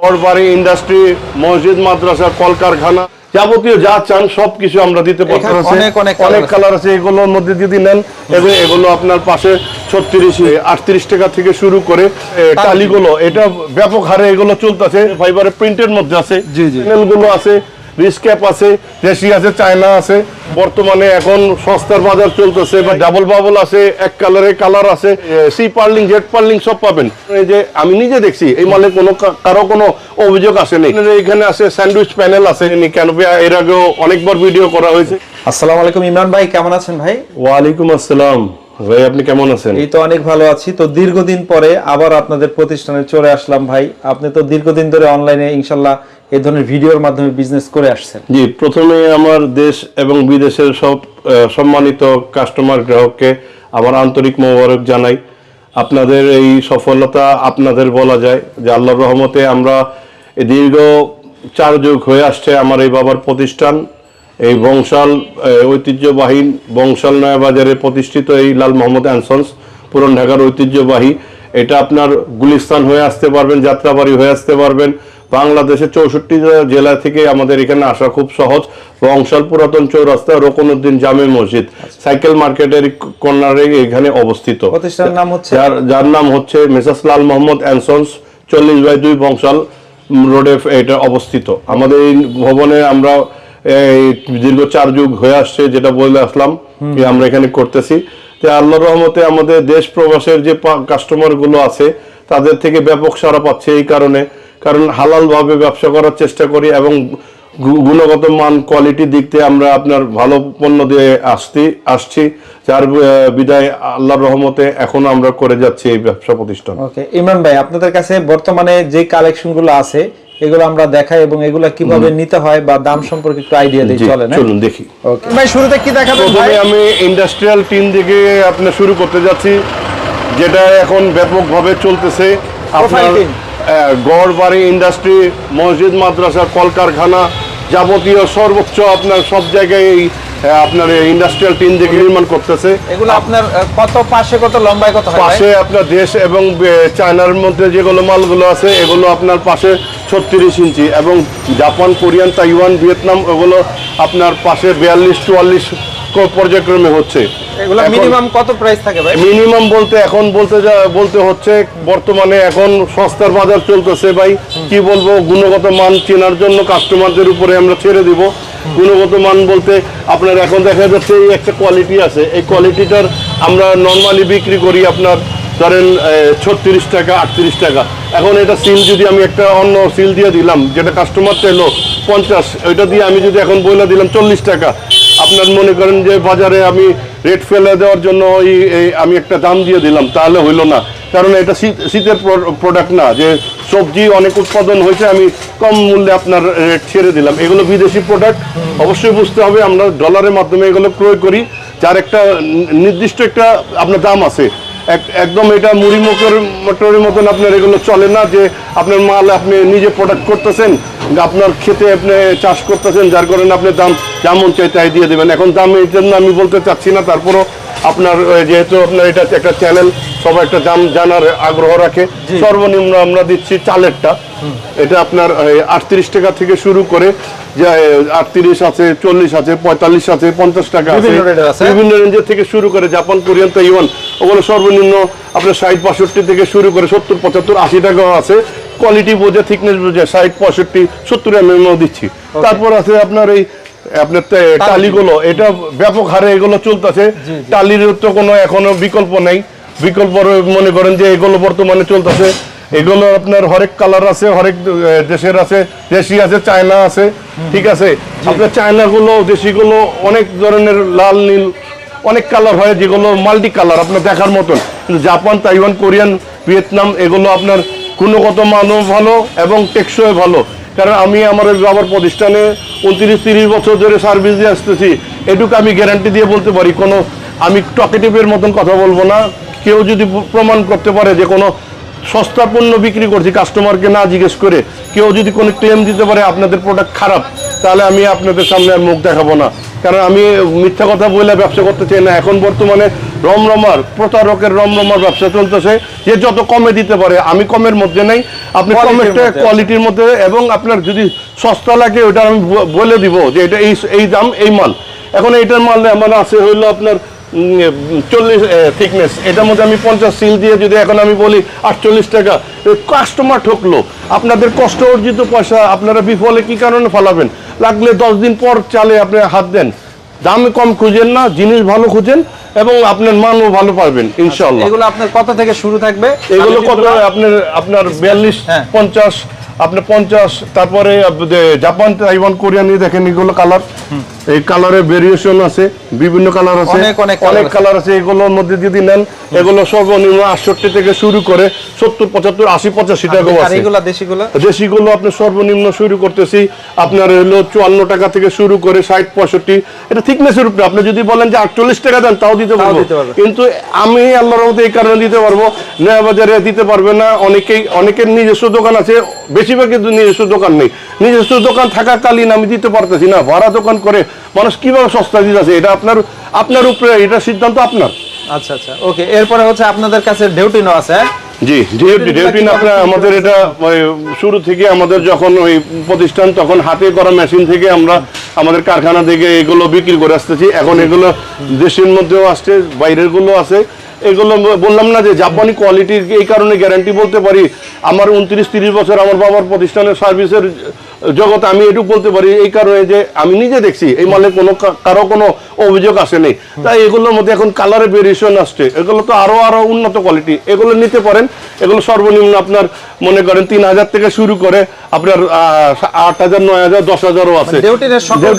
ঘর বাড়ি ইন্ডাস্ট্রি মসজিদ মাদ্রাসা কলকারখানা যাবতীয় যা চান সবকিছু আমরা দিতে পারছি অনেক। কালার আছে এগুলোর মধ্যে যদি নেন এগুলো এগুলো আপনার পাশে ছত্রিশ আটত্রিশ টাকা থেকে শুরু করে টালিগুলো এটা ব্যাপক হারে এগুলো চলতেছে ফাইবারের প্রিন্টের মধ্যে আছে জি, জি। আছে রিস্ক্যাপ আছে দেশি আছে চায়না আছে। বর্তমানে এখন সস্তার বাজার চলতেছে বা ডাবল বাবল আছে এক কালারে কালার আছে। সি পার্লিং জেড পার্লিং সব পাবেন। এই যে আমি নিজে দেখছি এই মালে কোনো কারও কোনো অভিযোগ আসেনি। এখানে আছে স্যান্ডউইচ প্যানেল আছে ক্যানোপি এর আগেও অনেকবার ভিডিও করা হয়েছে। আসসালামু আলাইকুম ইমরান ভাই কেমন আছেন ভাই? ওয়ালাইকুম আসসালাম। ভাই আপনি কেমন আছেন? এই তো অনেক ভালো আছি। তো দীর্ঘদিন পরে আবার আপনাদের প্রতিষ্ঠানে চলে আসলাম ভাই। আপনি তো দীর্ঘদিন ধরে অনলাইনে ইনশাল্লাহ এই ধরনের ভিডিওর মাধ্যমে বিজনেস করে আসছেন। জি প্রথমে আমার দেশ এবং বিদেশের সব সম্মানিত কাস্টমার গ্রাহককে আমার আন্তরিক মোবারক জানাই। আপনাদের এই সফলতা আপনাদের বলা যায় যে আল্লাহর রহমতে আমরা দীর্ঘ চার যুগ হয়ে আসছে আমার এই বাবার প্রতিষ্ঠান। এই বংশাল ঐতিহ্যবাহী বংশাল নয়াবাজারে প্রতিষ্ঠিত এই লাল মোহাম্মদ অ্যানসন্স পুরন ঢাকার ঐতিহ্যবাহী। এটা আপনার গুলিস্তান হয়ে আসতে পারবেন যাত্রাবাড়ি হয়ে আসতে পারবেন। বাংলাদেশের চৌষট্টি জেলা থেকে আমাদের এখানে আসা খুব সহজ। বংশাল পুরাতন চৌরাস্তা রকনুদ্দিন জামে মসজিদ সাইকেল মার্কেটের কর্নারে এখানে অবস্থিত। প্রতিষ্ঠানের নাম হচ্ছে? যার যার নাম হচ্ছে মেসাস লাল মোহাম্মদ অ্যানসন্স চল্লিশ বাই দুই বংশাল রোডে এটা অবস্থিত। আমাদের এই ভবনে আমরা দীর্ঘ চার যুগ হয়ে আসছে যেটা বলে আসলাম যে আমরা এখানে করতেছি। যে আল্লাহর রহমতে আমাদের দেশ প্রবাসের যে কাস্টমারগুলো আছে তাদের থেকে ব্যাপক সারা পাচ্ছে এই কারণে। কারণ হালাল ভাবে ব্যবসা করার চেষ্টা করি এবং গুণগত মান কোয়ালিটি দিক থেকে আমরা আপনার ভালো পণ্য দিয়ে আসছি আসছি। যার বিদায় আল্লাহর রহমতে এখন আমরা করে যাচ্ছি এই ব্যবসা প্রতিষ্ঠান। ওকে ইমরান ভাই আপনাদের কাছে বর্তমানে যে কালেকশনগুলো আছে এগুলো আমরা দেখাই এবং এগুলো কীভাবে নিতে হয় বা দাম সম্পর্কে একটু আইডিয়া দিই চলে না চলুন দেখি। ওকে ভাই শুরুতে কি দেখাবো প্রথমে আমি ইন্ডাস্ট্রিয়াল টিন থেকে আপনার শুরু করতে যাচ্ছি যেটা এখন ব্যাপকভাবে চলতেছে। আপনার গড় বাড়ি ইন্ডাস্ট্রি মসজিদ মাদ্রাসা কলকারখানা যাবতীয় সর্বোচ্চ আপনার সব জায়গায় এই আপনার ইন্ডাস্ট্রিয়াল টিন থেকে নির্মাণ করতেছে এগুলো আপনার কত পাশে কত লম্বায় কত পাশে আপনার দেশ এবং চায়নার মধ্যে যেগুলো মালগুলো আছে এগুলো আপনার পাশে ছত্রিশ ইঞ্চি এবং জাপান কোরিয়ান তাইওয়ান ভিয়েতনাম ওগুলো আপনার পাশে বিয়াল্লিশ চুয়াল্লিশ পর্যায়ক্রমে হচ্ছে। এগুলো মিনিমাম কত প্রাইস থাকে ভাই? মিনিমাম বলতে এখন বলতে যা- বলতে হচ্ছে বর্তমানে এখন সস্তার বাজার চলতেছে ভাই। কি বলব গুণগত মান চেনার জন্য কাস্টমারদের উপরে আমরা ছেড়ে দিব। গুণগত মান বলতে আপনার এখন দেখা যাচ্ছে এই একটা কোয়ালিটি আছে। এই কোয়ালিটিটার আমরা নর্মালি বিক্রি করি আপনার ধরেন ছত্রিশ টাকা, আটত্রিশ টাকা। এখন এটা সিল যদি আমি একটা অন্য সিল দিয়ে দিলাম, যেটা কাস্টমার চাইলো পঞ্চাশ, ওইটা দিয়ে আমি যদি এখন বইলা দিলাম চল্লিশ টাকা, আপনার মনে করেন যে বাজারে আমি রেট ফেলে দেওয়ার জন্য ওই আমি একটা দাম দিয়ে দিলাম, তাহলে হইল না। কারণ এটা শীত, শীতের প্রোডাক্ট না, যে সবজি অনেক উৎপাদন হয়েছে, আমি কম মূল্যে আপনার রেট ছেড়ে দিলাম। এগুলো বিদেশি প্রোডাক্ট অবশ্যই বুঝতে হবে, আমরা ডলারের মাধ্যমে এগুলো ক্রয় করি। যার একটা নির্দিষ্ট একটা আপনার দাম আছে। একদম এটা মুড়ি মুখের মটরের মতন আপনার এগুলো চলে না যে আপনার মাল আপনি নিজে প্রোডাক্ট করতেছেন, আপনার খেতে আপনি চাষ করতেছেন, যার কারণে আপনি দাম যেমন চাই তাই দিয়ে দেবেন। এখন দাম এই জন্য আমি বলতে চাচ্ছি না, তারপরও আপনার যেহেতু আপনার এটা একটা চ্যানেল সবাই একটা দাম জানার আগ্রহ রাখে। সর্বনিম্ন আমরা দিচ্ছি চালেরটা। এটা আপনার আটত্রিশ টাকা থেকে শুরু করে যে আটত্রিশ আছে চল্লিশ আছে পঁয়তাল্লিশ আছে পঞ্চাশ টাকা আছে। বিভিন্ন রেঞ্জের থেকে শুরু করে জাপান কোরিয়ান তাইওয়ান ওগুলো সর্বনিম্ন আপনার ষাট পঁয়ষট্টি থেকে শুরু করে সত্তর পঁচাত্তর আশি টাকাও আছে। কোয়ালিটি বোঝে থিকনেস বোঝে ষাট পঁয়ষট্টি সত্তর এম এমও দিচ্ছি। তারপর আছে আপনার এই আপনার টালিগুলো এটা ব্যাপক হারে এগুলো চলতেছে। টালির তো কোনো এখনও বিকল্প নেই। বিকল্প মনে করেন যে এগুলো বর্তমানে চলতেছে। এগুলো আপনার হরেক কালার আছে হরেক দেশের আছে দেশি আছে চায়না আছে ঠিক আছে? আপনার চায়নাগুলো দেশিগুলো অনেক ধরনের লাল নীল অনেক কালার হয় যেগুলো মাল্টি কালার আপনার দেখার মতন। কিন্তু জাপান তাইওয়ান কোরিয়ান ভিয়েতনাম এগুলো আপনার গুণগত মানও ভালো এবং টেকসই ভালো। কারণ আমি আমার বাবার প্রতিষ্ঠানে উনত্রিশ, তিরিশ বছর ধরে সার্ভিস দিয়ে আসতেছি। এটুকু আমি গ্যারান্টি দিয়ে বলতে পারি, কোনো আমি টকেটিভের মতন কথা বলব না। কেউ যদি প্রমাণ করতে পারে যে কোনো সস্তা পণ্য বিক্রি করছি কাস্টমারকে না জিজ্ঞেস করে, কেউ যদি কোনো ক্লেম দিতে পারে আপনাদের প্রোডাক্ট খারাপ, তাহলে আমি আপনাদের সামনে মুখ দেখাবো না। কারণ আমি মিথ্যা কথা বলে ব্যবসা করতে চাই না। এখন বর্তমানে রমরমার প্রতারকের রমরমার ব্যবসা চলতেছে। যে যত কমে দিতে পারে আমি কমের মধ্যে নেই। আপনি কমেরটা কোয়ালিটির মধ্যে এবং আপনার যদি সস্তা লাগে ওটা আমি বলে দিব যে এটা এই এই দাম এই মাল। এখন এইটার মাল আমার আছে হইল আপনার চল্লিশ থিকনেস এটার মধ্যে আমি পঞ্চাশ সিল দিয়ে যদি এখন আমি বলি আটচল্লিশ টাকা কাস্টমার ঠকলো। আপনাদের কষ্ট অর্জিত পয়সা আপনারা বিফলে কি কারণে ফেলাবেন? লাগলে দশ দিন পর চালে আপনি হাত দেন। দাম কম খুঁজেন না জিনিস ভালো খুঁজেন এবং আপনার মানও ভালো পাবেন ইনশাল্লাহ এগুলো আপনার কত থেকে শুরু থাকবে? এগুলো কত আপনার আপনার বিয়াল্লিশ হ্যাঁ। পঞ্চাশ আপনার পঞ্চাশ তারপরে জাপান তাইওয়ান কোরিয়ান দেখেন এগুলো কালার এই কালারের ভেরিয়েশন আছে বিভিন্ন কালার আছে। অনেক। কালার আছে। এগুলোর মধ্যে যদি নেন এগুলো সর্বনিম্ন আটষট্টি থেকে শুরু করে সত্তর পঁচাত্তর আশি পঁচাশি এগুলা দেশিগুলো? আপনার সর্বনিম্ন শুরু করতেছি আপনার হলো চুয়ান্ন টাকা থেকে শুরু করে ষাট পঁয়ষট্টি। এটা থিকনেসের উপরে আপনি যদি বলেন যে আটচল্লিশ টাকা দেন তাও দিতে পারব। দিতে পারবে। কিন্তু আমি আল্লাহর মধ্যে এই কারণে দিতে পারব নয়া বাজারে দিতে পারবে না অনেকেই অনেকের নিজস্ব দোকান আছে বেশিরভাগ কিন্তু নিজস্ব দোকান নেই। নিজস্ব দোকান থাকাকালীন আমি দিতে পারতেছি না। ভাড়া দোকান করে মানুষ কীভাবে সস্তা দিতেছে এটা আপনার আপনার উপরে এটা সিদ্ধান্ত আপনার। আচ্ছা আচ্ছা ওকে এরপরে হচ্ছে আপনাদের কাছে আছে? জি ডিউটি ডিউটি আপনার আমাদের এটা শুরু থেকে আমাদের যখন ওই প্রতিষ্ঠান তখন হাতে করা মেশিন থেকে আমরা আমাদের কারখানা থেকে এগুলো বিক্রি করে আসতেছি। এখন এগুলো দেশের মধ্যেও আসছে বাইরেরগুলো আছে। এগুলো বললাম না যে জাপানি কোয়ালিটির এই কারণে গ্যারান্টি বলতে পারি। আমার উনত্রিশ, তিরিশ বছর আমার বাবার প্রতিষ্ঠানের সার্ভিসের জগতে আমি এটুকু বলতে পারি এই কারণে যে আমি নিজে দেখছি এই মালে কোনো কারও কোনো অভিযোগ আসেনি তাই এগুলোর মধ্যে এখন কালারের ভেরিয়েশন আসছে। এগুলো তো আরও আরও উন্নত কোয়ালিটি এগুলো নিতে পারেন। এগুলো সর্বনিম্ন আপনার মনে করেন তিন হাজার থেকে শুরু করে আপনার আট হাজার নয় হাজার দশ হাজারও আছে।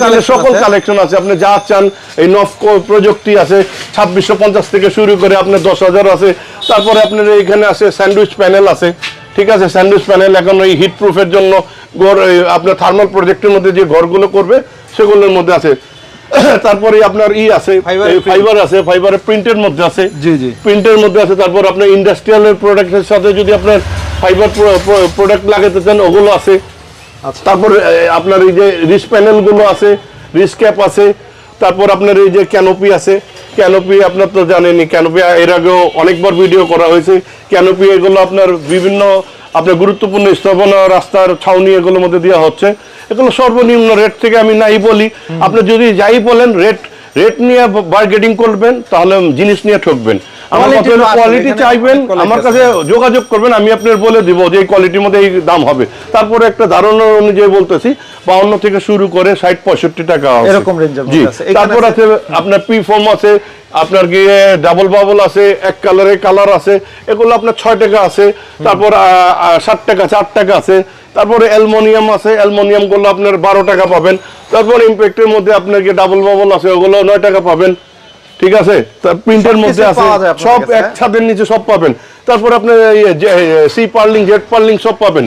মানে সকল? কালেকশন আছে? আপনি যা চান এই নফকো প্রযুক্তি আছে ছাব্বিশশো পঞ্চাশ থেকে শুরু করে আপনার দশ হাজার আছে। তারপরে আপনার এইখানে আছে স্যান্ডউইচ প্যানেল আছে। ঠিক আছে স্যান্ডউইচ প্যানেল এখন ওই হিট প্রুফের জন্য ঘর আপনার থার্মাল প্রজেক্টের মধ্যে যে ঘরগুলো করবে সেগুলোর মধ্যে আছে। তারপরে আপনার ই আছে ফাইবার আছে ফাইবারের প্রিন্টের মধ্যে আছে। জি, জি। প্রিন্টের মধ্যে আছে তারপর আপনার ইন্ডাস্ট্রিয়ালের প্রোডাক্টের সাথে যদি আপনার ফাইবার প্রোডাক্ট লাগাতে চান ওগুলো আছে। আচ্ছা। তারপর আপনার এই যে রিস প্যানেলগুলো আছে রিস ক্যাপ আছে তারপর আপনার এই যে ক্যানোপি আছে ক্যানোপি আপনার তো জানেনই ক্যানোপি এর আগেও অনেকবার ভিডিও করা হয়েছে। ক্যানোপি এগুলো আপনার বিভিন্ন আপনার গুরুত্বপূর্ণ স্থাপনা রাস্তার ছাউনি এগুলোর মধ্যে দেওয়া হচ্ছে। এগুলো সর্বনিম্ন রেট থেকে আমি নাই বলি। আপনি যদি যাই বলেন রেট রেট নিয়ে বার্গেটিং করবেন তাহলে জিনিস নিয়ে ঠকবেন। আমার কোয়ালিটি চাইবেন আমার কাছে যোগাযোগ করবেন আমি আপনার বলে দিব যে এই কোয়ালিটির মধ্যে এই দাম হবে। তারপরে একটা ধারণা অনুযায়ী বলতেছি বাউন্ন থেকে শুরু করে ষাট পঁয়ষট্টি টাকা এরকম জি। তারপর আছে- আছে আপনার পি ফর্ম আছে আপনার গিয়ে ডাবল বাবল আছে এক কালারের কালার আছে এগুলো আপনার ছয় টাকা আছে তারপর সাত টাকা চার টাকা আছে তারপরে অ্যালমোনিয়াম আছে অ্যালমোনিয়ামগুলো আপনার বারো টাকা পাবেন তারপর ইম্প্যাক্টের মধ্যে আপনার গিয়ে ডাবল বাবল আছে ওগুলো নয় টাকা পাবেন ঠিক আছে তার প্রিন্টের মধ্যে আছে সব এক হ্যাঁ? ছাদের নিচে সব পাবেন তারপর আপনার সি পার্লিং জেড পার্লিং সব পাবেন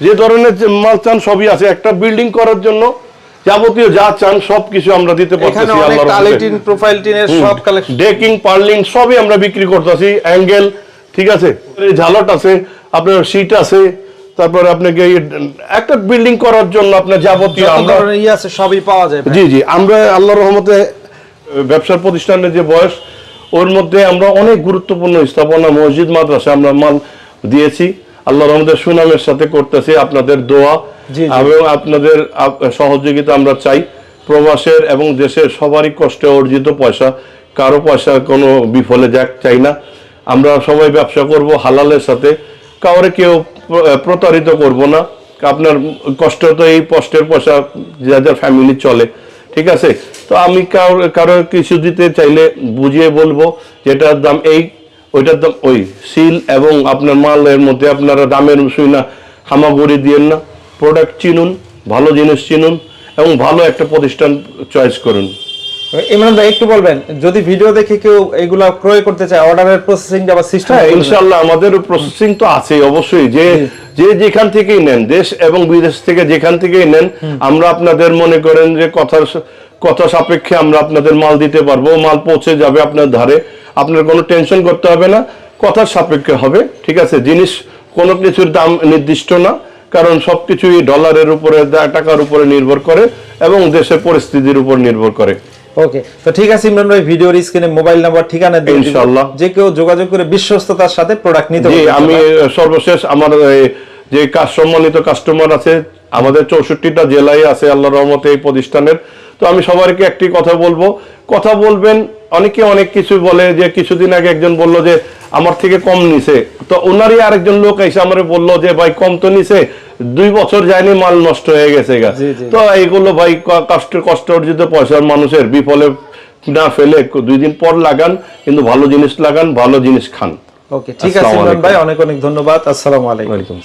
যে ধরনের মাল চান সবই আছে একটা বিল্ডিং করার জন্য যাবতীয় যা চান সব কিছু আমরা দিতে পারতেছি আল্লাহর। কালিটিন প্রোফাইল টিনের সব কালেকশন ডেকিং পার্লিং সবই আমরা বিক্রি করতেছি অ্যাঙ্গেল ঠিক আছে? এই ঝালট আছে আপনার সিট আছে তারপরে আপনাকে একটা বিল্ডিং করার জন্য আপনার যাবতীয় আমরা আছে সবই পাওয়া যায় জি জি আমরা আল্লাহর রহমতে ব্যবসার প্রতিষ্ঠানের যে বয়স ওর মধ্যে আমরা অনেক গুরুত্বপূর্ণ স্থাপনা মসজিদ মাদ্রাসা আমরা মাল দিয়েছি। আল্লাহর রহমতে সুনামের সাথে করতেছি আপনাদের দোয়া। এবং আপনাদের সহযোগিতা আমরা চাই। প্রবাসের এবং দেশের সবারই কষ্টে অর্জিত পয়সা কারও পয়সা কোনো বিফলে যাক চাই না। আমরা সবাই ব্যবসা করব হালালের সাথে। কাউরে কেউ প্রতারিত করব না। আপনার কষ্ট তো এই কষ্টের পয়সা যাদের ফ্যামিলি চলে। ঠিক আছে? তো আমি কারও কারও কিছু দিতে চাইলে বুঝিয়ে বলব যেটার দাম এই ওইটার দাম ওই সিল এবং আপনার মালের মধ্যে আপনারা দামের শুই না হামাগুড়ি দিয়েন না। প্রোডাক্ট চিনুন ভালো জিনিস চিনুন এবং ভালো একটা প্রতিষ্ঠান চয়েস করুন। ইমরান ভাই একটু বলবেন যদি ভিডিও দেখে কেউ এগুলা ক্রয় করতে চায় অর্ডারের প্রসেসিংটা বা সিস্টেম হ্যাঁ ইনশাল্লাহ আমাদের প্রসেসিং তো আছে অবশ্যই। যে যে যেখান থেকেই নেন দেশ এবং বিদেশ থেকে যেখান থেকেই নেন আমরা আপনাদের মনে করেন যে কথার কথা সাপেক্ষে আমরা আপনাদের মাল দিতে পারব মাল পৌঁছে যাবে আপনার ধারে। আপনার কোনো টেনশন করতে হবে না কথার সাপেক্ষে হবে ঠিক আছে জিনিস কোনো কিছুর দাম নির্দিষ্ট না কারণ সবকিছুই ডলারের উপরে টাকার উপরে নির্ভর করে এবং দেশের পরিস্থিতির উপর নির্ভর করে ওকে তো ঠিক আছে ইমরান ভাই ভিডিওর স্ক্রিনে মোবাইল নাম্বার ঠিকানা দিয়ে। ইনশাআল্লাহ। যে কেউ যোগাযোগ করে বিশ্বস্ততার সাথে প্রোডাক্ট নিতে পারবে আমি সর্বশেষ আমার যে কাজ সম্মানিত কাস্টমার আছে আমাদের চৌষট্টিটা জেলায় আছে আল্লাহ রহমতে এই প্রতিষ্ঠানের তো আমি সবাইকে একটি কথা বলব। কথা বলবেন অনেকে অনেক কিছু বলে যে কিছুদিন আগে একজন বলল যে আমার থেকে কম নিছে। তো ওনারই আরেকজন লোক এসে আমার বলল যে ভাই কম তো নিছে দুই বছর যায়নি মাল নষ্ট হয়ে গেছে গা। তো এইগুলো ভাই কষ্ট কষ্ট অর্জিত পয়সার মানুষের বিফলে না ফেলে দুই দিন পর লাগান কিন্তু ভালো জিনিস লাগান ভালো জিনিস খান। ওকে ঠিক আছে ভাই অনেক অনেক ধন্যবাদ। আসসালামু আলাইকুম।